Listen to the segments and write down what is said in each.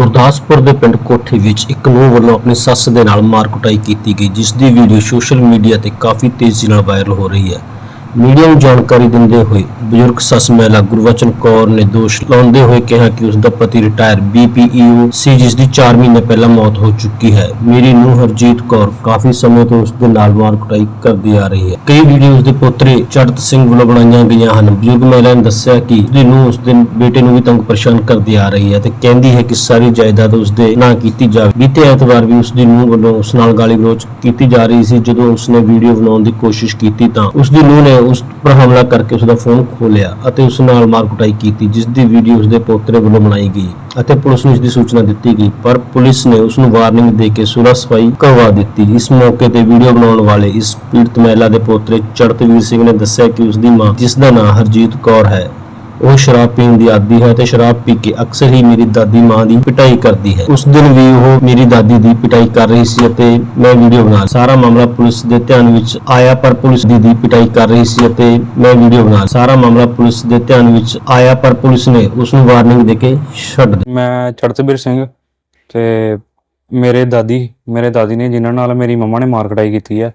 ਗੁਰਦਾਸਪੁਰ ਦੇ ਪਿੰਡ ਕੋਠੀ ਵਿੱਚ ਇੱਕ ਨੂੰਹ ਵੱਲੋਂ ਆਪਣੀ ਸੱਸ ਦੇ ਨਾਲ ਮਾਰ ਕੁਟਾਈ ਕੀਤੀ ਗਈ, ਜਿਸ ਦੀ ਵੀਡੀਓ ਸੋਸ਼ਲ ਮੀਡੀਆ ਤੇ ਕਾਫੀ ਤੇਜ਼ੀ ਨਾਲ ਵਾਇਰਲ ਹੋ ਰਹੀ ਹੈ। ਮੀਡੀਆ ਨੂੰ ਜਾਣਕਾਰੀ ਦਿੰਦੇ ਹੋਏ ਬਜ਼ੁਰਗ ਸੱਸ ਮਹਿਲਾ ਗੁਰਵਚਨ ਕੌਰ ਨੇ ਦੋਸ਼ ਲਾਉਂਦੇ ਹੋਏ ਕਿਹਾ ਕਿ ਉਸ ਦਾ ਪਤੀ ਰਿਟਾਇਰ ਬੀਪੀਈਓ ਸੀ, ਜਿਸ ਦੀ 4 ਮਹੀਨੇ ਪਹਿਲਾਂ ਮੌਤ ਹੋ ਚੁੱਕੀ ਹੈ। ਮੇਰੀ ਨੂੰ ਹਰਜੀਤ ਕੌਰ ਕਾਫੀ ਸਮੇਂ ਤੋਂ ਉਸ ਦੇ ਨਾਲ ਮਾਰ ਕੁਟਾਈ ਕਰਦੀ ਆ ਰਹੀ ਹੈ। ਕਈ ਵੀਡੀਓ ਉਸ ਦੇ ਪੋਤਰੇ ਚੜਤ ਸਿੰਘ ਵੱਲੋਂ ਬਣਾਈਆਂ ਗਈਆਂ ਹਨ। ਬਜ਼ੁਰਗ ਮਹਿਲਾ ਨੇ ਦੱਸਿਆ ਕਿ ਉਸ ਦੀ ਨੂੰਹ ਉਸ ਦੇ ਬੇਟੇ ਨੂੰ ਵੀ ਤੰਗ ਪਰੇਸ਼ਾਨ ਕਰਦੀ ਆ ਰਹੀ ਹੈ ਤੇ ਕਹਿੰਦੀ ਹੈ ਕਿ ਸਾਰੀ ਜਾਇਦਾਦ ਉਸ ਦੇ ਨਾਂ ਕੀਤੀ ਜਾਵੇ। ਬੀਤੇ ਐਤਵਾਰ ਵੀ ਉਸ ਦੀ ਨੂੰਹ ਵੱਲੋਂ ਉਸ ਨਾਲ ਗਾਲੀ ਗਲੋਚ ਕੀਤੀ ਜਾ ਰਹੀ ਸੀ। ਜਦੋਂ ਉਸ ਨੇ ਵੀਡੀਓ ਬਣਾਉਣ ਦੀ ਕੋਸ਼ਿਸ਼ ਕੀਤੀ ਤਾਂ ਉਸ ਦੀ ਨੂੰਹ ਨੇ ਉਸ ਪਰ ਹਮਲਾ ਕਰਕੇ ਉਸ ਦਾ ਫੋਨ ਖੋਲਿਆ ਅਤੇ ਉਸ ਨਾਲ ਮਾਰ ਕੀਤੀ, ਜਿਸ ਦੀ ਵੀਡੀਓ ਉਸ ਦੇ ਪੋਤਰੇ ਵੱਲੋਂ ਬਣਾਈ ਗਈ ਅਤੇ ਪੁਲਿਸ ਨੂੰ ਇਸ ਦੀ ਸੂਚਨਾ ਦਿੱਤੀ ਗਈ। ਪਰ ਪੁਲਿਸ ਨੇ ਉਸ ਨੂੰ ਵਾਰਨਿੰਗ ਦੇ ਕੇ ਸੁਲਹ ਸਫ਼ਾਈ ਕਰਵਾ ਦਿੱਤੀ। ਇਸ ਮੌਕੇ ਤੇ ਵੀਡੀਓ ਬਣਾਉਣ ਵਾਲੇ ਇਸ ਪੀੜਤ ਮਹਿਲਾ ਦੇ ਪੋਤਰੇ ਚੜਤਵੀਰ ਸਿੰਘ ਨੇ ਦੱਸਿਆ ਕਿ ਉਸ ਦੀ ਮਾਂ, ਜਿਸ ਦਾ ਨਾਮ ਹਰਜੀਤ ਕੌਰ ਹੈ ਉਹ ਸ਼ਰਾਬ ਪੀਣ ਦੀ ਆਦੀ ਹੈ ਤੇ ਸ਼ਰਾਬ ਪੀ ਕੇ ਅਕਸਰ ਹੀ ਮੇਰੀ ਦਾਦੀ ਮਾਂ ਦੀ ਪਿਟਾਈ ਕਰਦੀ ਹੈ। ਉਸ ਦਿਨ ਵੀ ਉਹ ਮੇਰੀ ਦਾਦੀ ਦੀ ਪਿਟਾਈ ਕਰ ਰਹੀ ਸੀ ਅਤੇ ਮੈਂ ਵੀਡੀਓ ਬਣਾ ਸਾਰਾ ਮਾਮਲਾ ਪੁਲਿਸ ਦੇ ਧਿਆਨ ਵਿੱਚ ਆਇਆ, ਪਰ ਪੁਲਿਸ ਦੀ ਦੀ ਪਿਟਾਈ ਕਰ ਰਹੀ ਸੀ ਅਤੇ ਮੈਂ ਵੀਡੀਓ ਬਣਾ ਸਾਰਾ ਮਾਮਲਾ ਪੁਲਿਸ ਦੇ ਧਿਆਨ ਵਿੱਚ ਆਇਆ, ਪਰ ਪੁਲਿਸ ਨੇ ਉਸ ਨੂੰ ਵਾਰਨਿੰਗ ਦੇ ਕੇ ਛੱਡ ਦਿੱਤਾ। ਮੈਂ ਚੜਤਬੀਰ ਸਿੰਘ ਤੇ ਮੇਰੇ ਦਾਦੀ ਮੇਰੇ ਦਾਦੀ ਨੇ ਜਿਨ੍ਹਾਂ ਨਾਲ ਮੇਰੀ ਮੰਮਾ ਨੇ ਮਾਰ ਕਟਾਈ ਕੀਤੀ ਹੈ।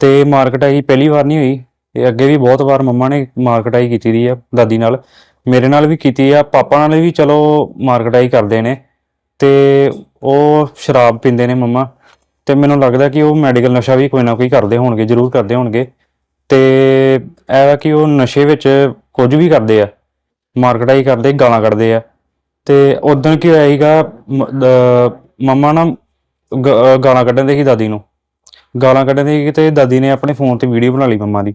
ਤੇ ਮਾਰ ਕਟਾਈ ਪਹਿਲੀ ਵਾਰ ਨਹੀਂ ਹੋਈ। ਇਹ ਅੱਗੇ ਵੀ ਬਹੁਤ ਵਾਰ ਮੰਮਾ ਨੇ ਮਾਰ ਕਟਾਈ ਕੀਤੀ ਦੀ ਆ, ਦਾਦੀ ਨਾਲ। ਮੇਰੇ ਨਾਲ ਵੀ ਕੀਤੀ ਆ, ਪਾਪਾ ਨਾਲ ਵੀ ਚਲੋ ਮਾਰ ਕਟਾਈ ਕਰਦੇ ਨੇ। ਤੇ ਉਹ ਸ਼ਰਾਬ ਪੀਂਦੇ ਨੇ ਮੰਮਾ। ਤੇ ਮੈਨੂੰ ਲੱਗਦਾ ਕਿ ਉਹ ਮੈਡੀਕਲ ਨਸ਼ਾ ਵੀ ਕੋਈ ਨਾ ਕੋਈ ਕਰਦੇ ਹੋਣਗੇ, ਜ਼ਰੂਰ ਕਰਦੇ ਹੋਣਗੇ। ਤੇ ਇਹ ਵਾ ਕਿ ਉਹ ਨਸ਼ੇ ਵਿੱਚ ਕੁਝ ਵੀ ਕਰਦੇ ਆ, ਮਾਰ ਕਟਾਈ ਕਰਦੇ, ਗਾਲਾਂ ਕੱਢਦੇ ਆ। ਤੇ ਉਦੋਂ ਕੀ ਹੋਇਆ ਸੀਗਾ ਮੰਮਾ ਨਾ ਗ- ਗਾਲਾਂ ਕੱਢਣ ਦੇ ਸੀ ਦਾਦੀ ਨੂੰ। ਗਾਲਾਂ ਕੱਢਣ ਦੇ ਸੀ ਦਾਦੀ ਨੇ ਆਪਣੇ ਫੋਨ ਤੇ ਵੀਡੀਓ ਬਣਾ ਲਈ ਮੰਮਾ ਦੀ।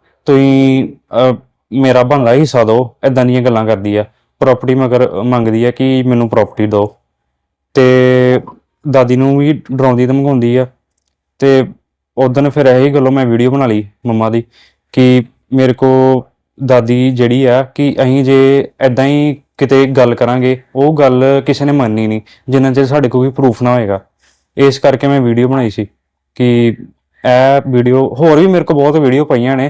ਤੁਸੀਂ ਮੇਰਾ ਬਣਦਾ ਹਿੱਸਾ ਦਿਓ ਇਦਾਂ ਦੀਆਂ ਗੱਲਾਂ ਕਰਦੀ ਆ। ਪ੍ਰਾਪਰਟੀ ਮਗਰ ਮੰਗਦੀ ਆ ਕਿ ਮੈਨੂੰ ਪ੍ਰਾਪਰਟੀ ਦਿਓ। ਤੇ ਦਾਦੀ ਨੂੰ ਵੀ ਡਰਾਉਂਦੀ ਧਮਕਾਉਂਦੀ ਆ। ਤੇ ਉਦੋਂ ਫਿਰ ਇਹੀ ਗੱਲੋਂ ਮੈਂ ਵੀਡੀਓ ਬਣਾ ਲਈ ਮੰਮਾ ਦੀ ਕਿ ਮੇਰੇ ਕੋ ਦਾਦੀ ਜਿਹੜੀ ਆ ਕਿ ਅਸੀਂ ਜੇ ਐਦਾਂ ਹੀ ਕਿਤੇ ਗੱਲ ਕਰਾਂਗੇ, ਉਹ ਗੱਲ ਕਿਸੇ ਨੇ ਮੰਨਣੀ ਨਹੀਂ, ਜਿੰਨਾ ਚਿਰ ਸਾਡੇ ਕੋਲ ਕੋਈ ਪ੍ਰੂਫ ਨਾ ਹੋਏਗਾ। ਇਸ ਕਰਕੇ ਮੈਂ ਵੀਡੀਓ ਬਣਾਈ ਸੀ ਕਿ ਇਹ ਵੀਡੀਓ ਹੋਰ ਵੀ ਮੇਰੇ ਕੋਲ ਬਹੁਤ ਵੀਡੀਓ ਪਈਆਂ ਨੇ।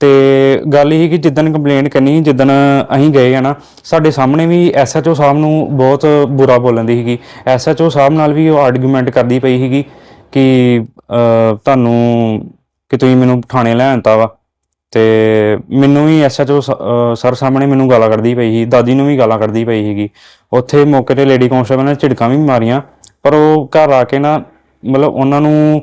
ਤੇ ਗੱਲ ਇਹ ਕਿ ਜਿੱਦਣ ਕੰਪਲੇਂਟ ਕਰਨੀ ਸੀ, ਜਿੱਦਣ ਅਸੀਂ ਗਏ ਆ ਨਾ ਸਾਡੇ ਸਾਹਮਣੇ ਵੀ ਐਸਐਚਓ ਸਾਹਿਬ ਨੂੰ ਬਹੁਤ ਬੁਰਾ ਬੋਲਣ ਦੀ ਸੀਗੀ। ਐਸਐਚਓ ਸਾਹਿਬ ਨਾਲ ਵੀ ਉਹ ਆਰਗੂਮੈਂਟ ਕਰਦੀ ਪਈ ਸੀਗੀ ਕਿ ਤੁਹਾਨੂੰ ਕਿ ਤੁਸੀਂ ਮੈਨੂੰ ਥਾਣੇ ਲੈ ਆਂਤਾ ਵਾ। ਤੇ ਮੈਨੂੰ ਵੀ ਐਸਐਚਓ ਸਰ ਸਾਹਮਣੇ ਮੈਨੂੰ ਗਾਲਾਂ ਕੱਢਦੀ ਪਈ ਸੀ ਦਾਦੀ ਨੂੰ ਵੀ ਗਾਲਾਂ ਕੱਢਦੀ ਪਈ ਸੀਗੀ। ਉੱਥੇ ਮੌਕੇ ਤੇ ਲੇਡੀ ਕਾਂਸਟੇਬਲ ਨੇ ਝਿੜਕਾਂ ਵੀ ਮਾਰੀਆਂ ਪਰ ਉਹ ਘਰ ਆ ਕੇ ਨਾ ਮਤਲਬ ਉਹਨਾਂ ਨੂੰ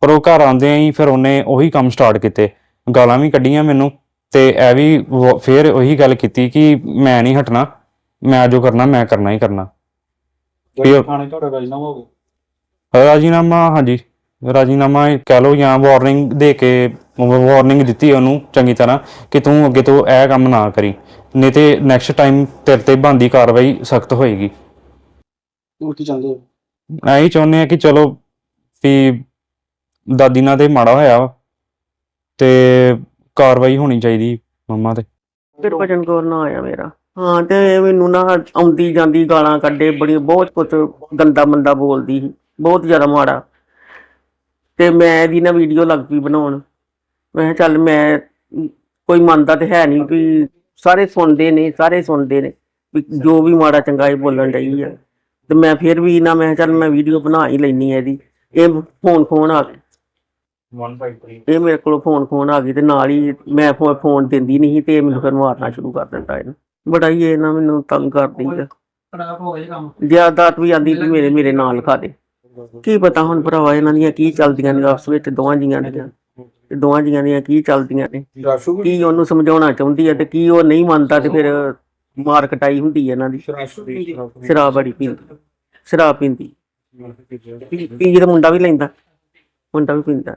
ਪਰ ਉਹ ਘਰ ਆਉਂਦੇ ਹੀ ਫਿਰ ਉਹਨੇ ਉਹੀ ਕੰਮ ਸਟਾਰਟ ਕੀਤੇ। ਗਾਲਾਂ ਵੀ ਕੱਢੀਆਂ ਮੈਨੂੰ ਤੇ ਇਹ ਵੀ ਵ- ਫਿਰ ਉਹੀ ਗੱਲ ਕੀਤੀ ਕਿ ਮੈਂ ਨਹੀਂ ਹਟਣਾ ਮੈਂ ਜੋ ਕਰਨਾ ਮੈਂ ਕਰਨਾ ਹੀ ਕਰਨਾ। ਜਿਹੜੇ ਫਿਰ- ਥਾਣੇ ਤੁਹਾਡਾ ਰਾਜਨਾਮਾ ਹੋ ਗਿਆ? ਰਾਜੀਨਾਮਾ ਹਾਂਜੀ। ਰਾਜੀਨਾਮਾ ਕਹਿ ਲਓ ਜਾਂ ਵਾਰਨਿੰਗ ਦੇ ਕੇ ਵਾਰਨਿੰਗ ਦਿੱਤੀ ਉਹਨੂੰ ਚੰਗੀ ਤਰ੍ਹਾਂ ਕਿ ਤੂੰ ਅੱਗੇ ਤੋਂ ਇਹ ਕੰਮ ਨਾ ਕਰੀ। ਨਹੀਂ ਤੇ ਨੈਕਸਟ ਟਾਈਮ ਤੇਰੇ ਤੇ ਬੰਦੀ ਕਾਰਵਾਈ ਸਖਤ ਹੋਏਗੀ। ਹੋਰ ਕੀ ਚਾਹੁੰਦੇ ਹੋ? ਐਂ ਚਾਹੁੰਦੇ ਆ ਕਿ ਚਲੋ ਵੀ ਦਾਦੀ ਨਾਲ ਤੇ ਮਾੜਾ ਹੋਇਆ ਵਾ। ਤੇ ਕਾਰਵਾਈ ਹੋਣੀ ਚਾਹੀਦੀ ਮੰਮਾ ਤੇ। ਗੁਰਬਚਨ ਕੌਰ ਨਾ ਆਇਆ ਮੇਰਾ। ਹਾਂ, ਤੇ ਮੈਨੂੰ ਨਾ ਆਉਂਦੀ ਜਾਂਦੀ ਗਾਲਾਂ ਕੱਢੇ, ਬੜੀ ਬਹੁਤ ਕੁਝ ਗੰਦਾ ਮੰਦਾ ਬੋਲਦੀ ਸੀ। ਬਹੁਤ ਜ਼ਿਆਦਾ ਮਾੜਾ। ਤੇ ਮੈਂ ਇਹਦੀ ਨਾ ਵੀਡੀਓ ਲੱਗ ਪਈ ਬਣਾਉਣ। ਮੈਂ ਕਿਹਾ ਚੱਲ ਮੈਂ, ਕੋਈ ਮੰਨਦਾ ਤੇ ਹੈ ਨਹੀਂ ਵੀ ਸਾਰੇ ਸੁਣਦੇ ਨੇ, ਸਾਰੇ ਸੁਣਦੇ ਨੇ ਵੀ ਜੋ ਵੀ ਮਾੜਾ ਚੰਗਾ ਇਹ ਬੋਲਣ ਡਈ ਆ। ਤੇ ਮੈਂ ਫਿਰ ਵੀ ਨਾ, ਮੈਂ ਕਿਹਾ ਚੱਲ ਮੈਂ ਵੀਡੀਓ ਬਣਾ ਹੀ ਲੈਣੀ ਹੈ ਇਹਦੀ। ਇਹ ਫੋਨ ਫੋਨ ਆ ਗਿਆ ਇਹ ਮੇਰੇ ਕੋਲ ਫੋਨ ਫੋਨ ਆ ਗਈ ਤੇ ਨਾਲ ਹੀ ਮੈਂ ਫੋਨ ਦਿੰਦੀ ਨਹੀਂ ਤੇ ਇਹ ਮੈਨੂੰ ਫਿਰ ਮਾਰਨਾ ਸ਼ੁਰੂ ਕਰ ਦਿੰਦਾ ਇਹਨੇ। ਬੜਾ ਹੀ ਇਹ ਨਾ ਮੈਨੂੰ ਤੰਗ ਕਰਦੀ ਆ। ਖਰਾਬ ਹੋ ਗਿਆ ਜੀ ਕੰਮ। ਜ਼ਿਆਦਾਤ ਵੀ ਆਂਦੀ ਵੀ ਮੇਰੇ ਮੇਰੇ ਨਾਲ ਖਾ ਦੇ। ਕੀ ਪਤਾ ਹੁਣ ਭਰਾਵਾ ਇਹਨਾਂ ਦੀਆਂ ਕੀ ਚੱਲਦੀਆਂ ਨੇ ਆਪਸ ਵਿੱਚ ਦੋਵਾਂ ਜੀਆਂ ਦੀਆਂ। ਤੇ ਦੋਵਾਂ ਜੀਆਂ ਦੀਆਂ ਕੀ ਚੱਲਦੀਆਂ ਨੇ। ਕੀ ਉਹਨੂੰ ਸਮਝਾਉਣਾ ਚਾਹੁੰਦੀ ਹੈ ਤੇ ਕੀ ਉਹ ਨਹੀਂ ਮੰਨਦਾ ਤੇ ਫਿਰ ਮਾਰ ਕਟਾਈ ਹੁੰਦੀ ਹੈ ਇਹਨਾਂ ਦੀ। ਸ਼ਰਾਬ ਬੜੀ ਪੀਂਦੀ। ਸ਼ਰਾਬ ਪੀਂਦੀ। ਪੀ ਪੀ ਕੇ ਤਾਂ ਮੁੰਡਾ ਵੀ ਲੈਂਦਾ। ਮੁੰਡਾ ਵੀ ਪੀਂਦਾ।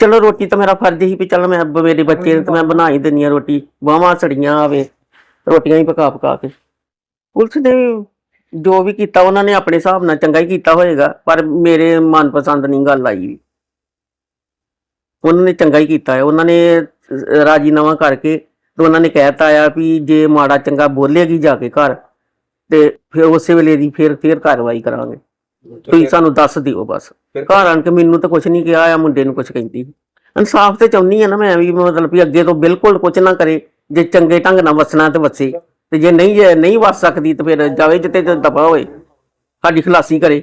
ਚਲੋ ਰੋਟੀ ਤਾਂ ਮੇਰਾ ਫਰਜ਼ ਹੀ ਵੀ ਚਲ ਮੈਂ ਮੇਰੇ ਬੱਚੇ ਨੂੰ ਤਾਂ ਮੈਂ ਬਣਾ ਹੀ ਦਿੰਦੀ ਆ ਰੋਟੀ ਬਾਹਾਂ ਸੜੀਆਂ ਆਵੇ ਰੋਟੀਆਂ ਹੀ ਪਕਾ ਪਕਾ ਕੇ। ਪੁਲਿਸ ਨੇ ਜੋ ਵੀ ਕੀਤਾ ਉਹਨਾਂ ਨੇ ਆਪਣੇ ਹਿਸਾਬ ਨਾਲ ਚੰਗਾ ਹੀ ਕੀਤਾ ਹੋਏਗਾ ਪਰ ਮੇਰੇ ਮਨਪਸੰਦ ਨਹੀਂ ਗੱਲ ਆਈ। ਉਹਨਾਂ ਨੇ ਚੰਗਾ ਹੀ ਕੀਤਾ ਹੈ। ਉਹਨਾਂ ਨੇ ਰਾਜੀਨਾਮਾ ਕਰਕੇ ਤੇ ਉਹਨਾਂ ਨੇ ਕਹਿਤਾ ਆ ਵੀ ਜੇ ਮਾੜਾ ਚੰਗਾ ਬੋਲੇਗੀ ਜਾ ਕੇ ਘਰ ਤੇ ਫਿਰ ਉਸੇ ਵੇਲੇ ਦੀ ਫਿਰ ਫਿਰ ਕਾਰਵਾਈ ਕਰਾਂਗੇ। ਤੁਸੀਂ ਸਾਨੂੰ ਦੱਸ ਦਿਓ ਬਸ। ਘਰ ਆਣ ਕੇ ਮੈਨੂੰ ਤਾਂ ਕੁਝ ਨਹੀਂ ਕਿਹਾ ਆ ਮੁੰਡੇ ਨੂੰ ਕੁਝ ਕਹਿੰਦੀ। ਇਨਸਾਫ ਤੇ ਚਾਹੁੰਦੀ ਆ ਨਾ ਮੈਂ ਵੀ ਮਤਲਬ ਵੀ ਅੱਗੇ ਤੋਂ ਬਿਲਕੁਲ ਕੁਝ ਨਾ ਕਰੇ ਜੇ ਚੰਗੇ ਢੰਗ ਨਾਲ ਵਸਣਾ ਤੇ ਵਸੇ। ਤੇ ਜੇ ਨਹੀਂ ਨਹੀਂ ਵਸ ਸਕਦੀ ਤੇ ਫਿਰ ਜਾਵੇ ਜਿੱਤੇ ਦਫਾ ਹੋਏ ਸਾਡੀ ਖਲਾਸੀ ਕਰੇ।